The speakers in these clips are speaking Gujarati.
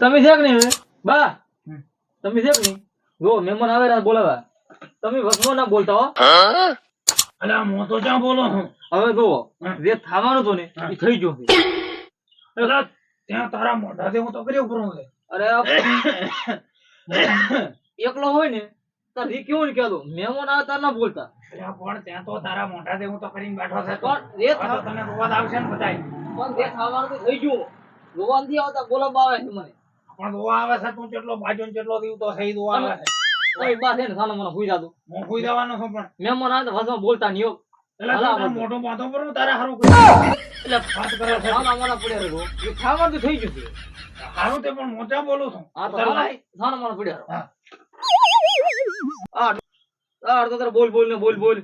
તમે છે ને બા તમે છે ને જો મહેમાન આવે ને બોલાવા. તમે વસમાં ના બોલતા હો. અલે હું તો ક્યાં બોલો? હવે જો જે થવાનું તો ને એ થઈ ગયું છે. ત્યાં તારા મોઢાથી હું તો કરી ઉપરું છે. અરે એકલો હોય ને તાર ઈ કેવું ને કહેતો મહેમાન આવે તાર ના બોલતા. પણ ત્યાં તો તારા મોઢાથી હું તો કરીને બેઠો છે. પણ જે તને રોવા આવશે ને બધાય. પણ જે થવાનું તો થઈ ગયું. રોવા નથી આવતા બોલાવવા આવે છે મને. પણ દો આવે છે તું કેટલો ભાજન ને કેટલો દીવ તો સહી રોવા આવે છે. કોઈ બા છે ને સાનો મને હુઈ જાતું હું હુઈ જવાનો છું પણ. આવે તો વસમાં બોલતા નહીં એટલે મોટો બાંધો પર તારે હારું. એટલે વાત કરે છે. સાના મને પડ્યા રહો. એ થવાનું તો થઈ ગયું છે. હારું તે પણ મોટા બોલું છું. આ તો સાનો માના પડ્યા રહો. આ આ તો તારે બોલ બોલ ને બોલ બોલ.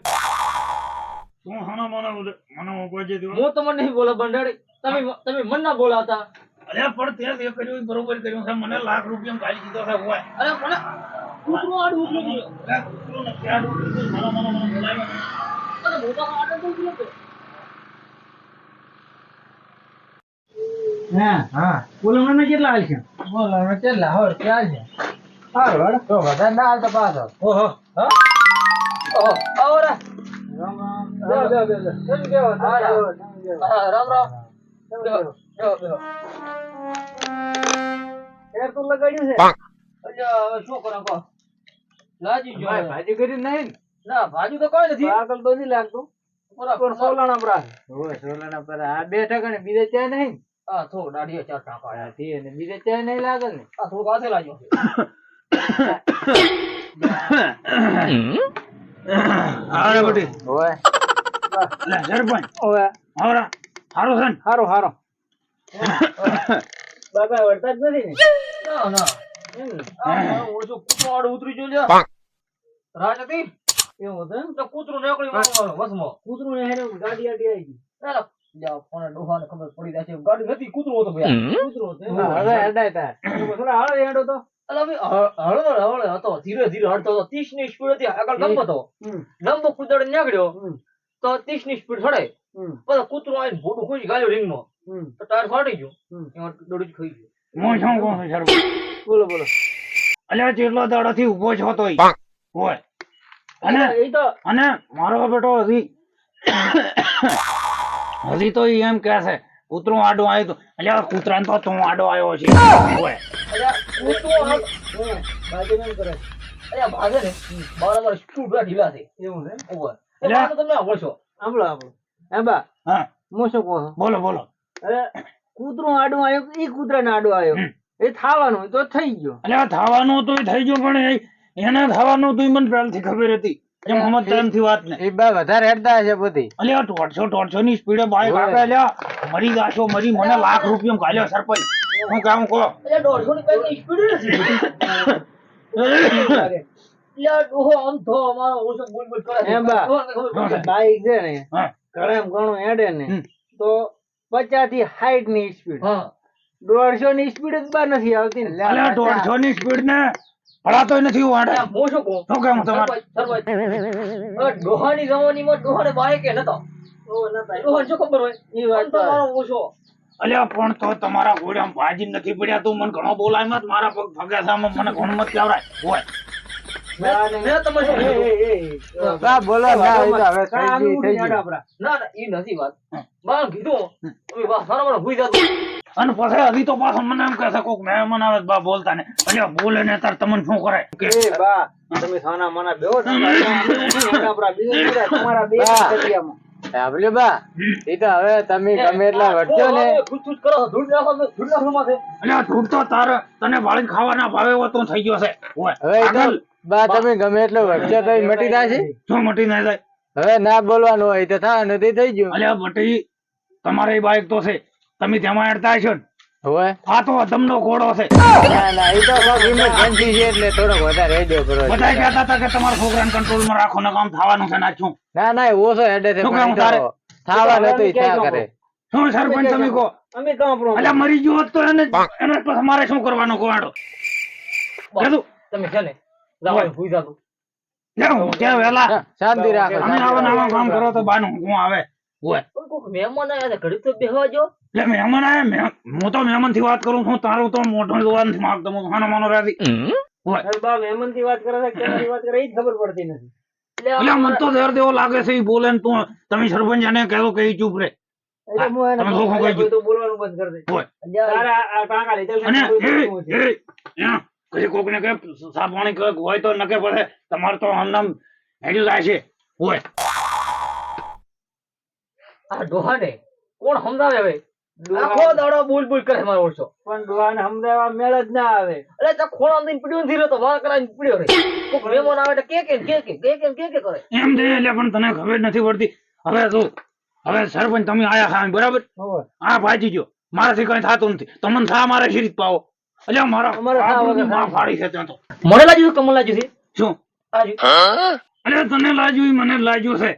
તું હાનો મને મને હું જે હું તમને નહીં બોલા બંડાડી તમે તમે મન ના બોલાવતા. અલ્યા, પણ તે જે કર્યું બરોબર કર્યું છે. મને લાખ રૂપિયા ગાલી દીધો છે હોય અરે કૂતરું ગયું. કૂતરું ને મને બોલાવ્યો. મોટા આડું ગયું. હા બોલવાના કેટલા હાલ છે? બોલાવવાનું કેટલા? હોય ક્યાં છે. સારું હેડો. તો વધારે ના હાલતા પાછો ઓહો ઓહો? હા. રામ રામ. બેહો, બેહો, બેહો. એર તો લગાડ્યું છે. અલ્યા, હવે શું લાજી ગયો ભાજી કરી નહીં ના. ભાજી તો કોઈ નથી. આગળ તો નહીં લાગતું. બરાબર. સોલાણા પર હોય સોલાણા પર આ બે બીજે ચાય નહીં થોડું ચાર ટાંકા થી ને બીજે ચાય નહીં લાગે ને. આ થોડુંક હાથે લાગ્યો. બટી. સરપંચ હારું છે હારો હારો. બાબા વળતા જ નથી ને? કૂતરું ઉતરી ગયું લ્યા. હતી એવું હતું તો કૂતરું નીકળી વસમાં. કૂતરું ને ગાડી આડી આવી ગઈ. ના, ના. કોને ડોહાને ખબર પડી જાય છે. ગાડી નથી કૂતરું હતો ભાઈ. કૂતરું હતું એમ? હવે થોડા હાળે હેડો તો. ભઈ, હળવો હળવો હતો. ધીરે ધીરે હળતો હતો. ત્રીસની સ્પીડ હતી. આગળ લંબ હતો. લંબો લંબ નીકળ્યો. તો ત્રીસની સ્પીડ ચડે પછી કૂતરો આવીને ભોડું ખોઈ ગાયો રિંગમાં તો ટાયર ફાટી ગયું. એમાં દોડી ખાઈ ગયું. હું શું કહું છું બોલો બોલો. અલ્યા જેટલો દાડોથી ઊભો છો તોય. હોય. અને એ તો અને મારો બેટો હજી હજી તો એમ કે છે કૂતરો આડો આવ્યો તો. અલ્યા કૂતરાને તો તું આડો આવ્યો છે. હોય. અલ્યા કૂતરું હાલ- એમ કરે અલ્યા ભાગે ને. બાર અમારે સ્કૂટર ઢીલા છે. એવું ને. તો તમે આવડો છો. સાંભળો સાંભળો. હા. હું શું કહું બોલો બોલો. અરે કૂતરું આડું આવ્યો એ કૂતરાને આડું આવ્યો? એ થાવાનું તો થઈ ગયો. અલ્યા થવાનું તો થઈ ગયો પણ એ- એને થવાનું તો મને પહેલથી ખબર હતી એમ નથી વાત ને એ બા વધારે હેડતા છે બધી. અલ્યા દોઢસો દોઢસો ની સ્પીડે બાઈક. આપે અલ્યા. મરી જાશો મરી મને લાખ રૂપિયા કાલ્યો સરપંચ. હું કામ કહો? અલ્યા દોઢસો ની સ્પીડ નથી. બાઈક છે. ને ઘણા ઘણું હેડે ને તો પચાસથી સાઠની સ્પીડ દોઢસો ની સ્પીડ જ બા નથી આવતી ને. દોઢસો ની સ્પીડ ને હળાતોય નથી વાડે હું શું કહું? શું કામ તમારે? સરપંચ, સરપંચ. હવે ડોહાની ડોહાને બાઈકે નતો? ડોહાને શું ખબર હોય? એ વાત ઓછો. અલ્યા પણ તો તમારા ઘોડામાં ભાજી નથી પડ્યા તું. મને ઘણો બોલાય મત મારા પગ ભગે મને ઘણું મત કેવરાય હોય. બોલો હવે થઈ આનું ગયું, થઈ ઉઠી ગયું. ના ના ઈ નથી વાત બાર કીધું તમે વાહ ભૂઈ જતું અને પછી હજી તો પાછો મને એમ કહે કોક મહેમાન આવે બા બોલતા ને અલ્યા બોલે ને તાર તમને શું કરાય કે બા તમે સોના મના બેહો છો. બીજા તમારા બે કટિયામાં. બા એ તો હવે તમે ગમે એટલા વટજો ને ખુશ ખુશ કરો ધૂળ નાખો ધૂળ નાખો માથે અલ્યા ધૂળ તો તારે તને વાળી ખાવાના ભાવે તો થઈ ગયો છે હવે આગળ બા તમે ગમે એટલો વટજો તો મટી જશે શું મટી ના જાય. હવે ના બોલવાનું હોય તો થા નથી થઈ ગયું. અલ્યા મટી તમારે બાઈક તો છે. તમે તેમાં હેડતા છો ને. હવે. આ તો અધમનો ઘોડો છે. ના ના એ તો છે એટલે થોડો વધારે રેડિયો કરો બધા કહેતા હતા કે તમારા છોકરાને કંટ્રોલમાં રાખો ને કામ થવાનું છે નાખ્યું. ના ના એવો છે હેડે છે શું તારે? તો થાવા નતું ઈ કરે. શું સરપંચ તમે કહો? અમે કામ અલ્યા મરી ગયો તો એને એને પછી મારે શું કરવાનું કોવાડો? તમે છે ને લાવો ભૂઈ જતું જાઓ ત્યાં વહેલા. શાંતિ રાખો તમે આવા નવા કામ કરો તો બાનું હું આવે. ઓય પણ કોક મહેમાન આયા છે તો બેહવા જો. એટલે મહેમાન આયા હું તો મહેમાનથી વાત કરું છું તારું તો મોઢું જોવા નથી માંગતો હું ખાનો માનો રાજી. બા મહેમાનથી વાત કરે છે કે વાત કરે એ ખબર પડતી નથી. એટલે મને તો દર દેવો લાગે છે ઈ બોલે ને તું તમે સરપંચ એને કહેતો કે ચૂપ રે. કહી બોલવાનું બંધ કરી દે. તારે ટાંકા કોક ને કોઈ પાણી કંઈક હોય તો નકે પડે. તમારે તો આમ હેડી જાય છે. હોય. આ ડોહાને કોણ સમજાવે હવે? આખો દાડો બોલ બોલ કરે મારો ઓળશો પણ ડોહાને સમજાવવા મેળ જ ના આવે. અરે તો ખોળા દઈને પીડ્યો નથી તો વાળ કરાવીને પીડ્યો રે કોક મહેમાન આવે તો કે કે કે કે કે કે કે કે કરે. એમ દે એટલે પણ તને ખબર નથી પડતી. હવે તું હવે સરપંચ તમે આયા ખાવા બરાબર? હા આ ભાજી ગયો મારાથી કઈ થતું નથી. તમને થા મારે શીરીત પાવો. મને લાજુ છે કમલ લાજુ છે? શું? અરે તને લાજુ મને લાજુ છે.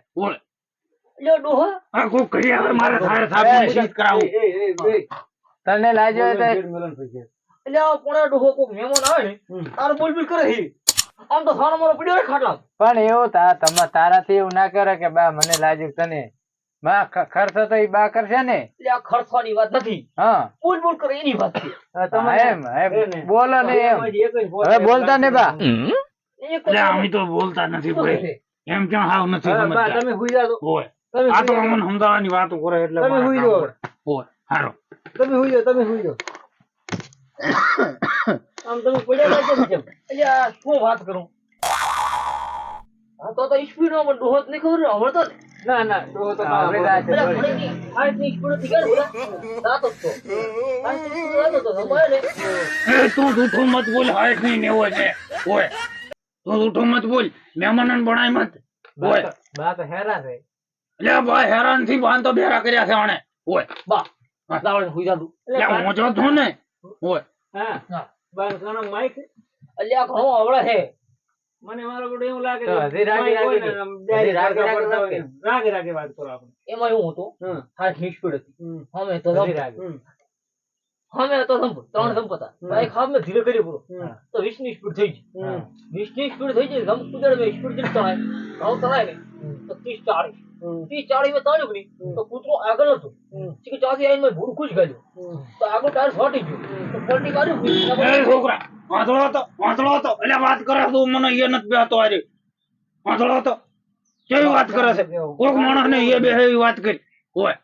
આમ તો સાનો મારો પડ્યો રે ખાટલા. પણ એવો તારા તારાથી એવું ના કરે કે બા મને લાજુ તને. માં ખર્ચો તો ઈ બા કરશે ને. એટલે આ ખર્ચવાની વાત નથી. હા. બોલ બોલ કરે એની વાત છે. હા, તમે હા, એમ એમ. બોલો ને એમ. હવે બોલતા ને બા. અમે તો બોલતા નથી ભાઈ. એમ કેમ હાવ નથી સમજતા. તમે હુઈ જાઓ. આ તો અમને સમજાવવાની વાતો કરે એટલે તમે હુઈ કામ જાઓ. હારો તમે હુઈ જાઓ, તમે હુઈ જાઓ. આમ તમે પડ્યા લાગે છે કેમ? એટલે શું વાત કરું? આ તો તો સ્પીડમાં ડોહો જ નહીં ખબર હવે તો ના ના તો તો તું હેરાનથી બાન તો બેરા કર્યા છે આણે. ઓય. બા લાવણ ને. ઓય. આવડે છે. મને સ્પીડ થઈ ગઈ. 20 ની સ્પીડ તો તળાય ને. ત્રીસ ચાળીસ. માં તાળ્યું નહીં તો કૂતરો આગળ હતો. કે ચાથી આવીને ભૂડ ખુશ ગયો તો આગળ ટાયર ફાટી ગયો. તો પલટી કાઢ્યું છોકરા. વાંધળો હતો વાંધળો હતો એટલે વાત કરે તું મને એ નથી બેહતો આજે વાંધળો હતો કેવી વાત કરે છે? કોઈક માણસ ને એ બે એવી વાત કરી. ઓય.